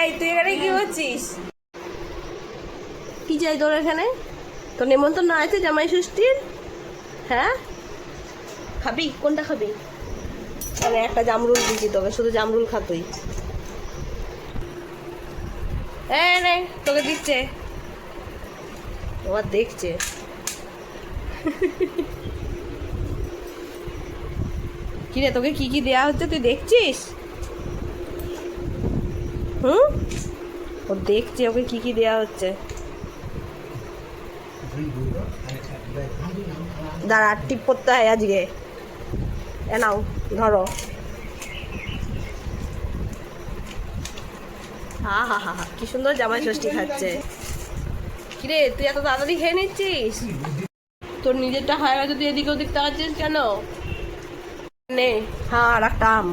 এই, তুই এখানে কি করছিস? কি চাই তোর এখানে? তোর নেমন্তন্ন আছে জামাই ষষ্ঠীর? হ্যাঁ? খাবি? কোনটা খাবি? মানে একটা জামরুল দিচ্ছি তোকে, শুধু জামরুল খা তুই। এ নে, তোকে দিচ্ছে। তোমার দেখছে। কিরে, তোকে কি কি দেয়া হচ্ছে তুই দেখছিস? হুম? ও দেখছে ওকে কি কি দেয়া হচ্ছে। দাঁড়া, টিপ করতে হয় আজকে। এ ধরো। হা হা হা হা, কি সুন্দর জামাই ষষ্ঠী খাচ্ছে। কিরে, তুই এত তাড়াতাড়ি খেয়ে নিচ্ছিস? তোর নিজেরটা হয়ে গেছে, তুই এদিকে ওদিক তাকাচ্ছিস কেন? নে হ্যাঁ আর একটা আম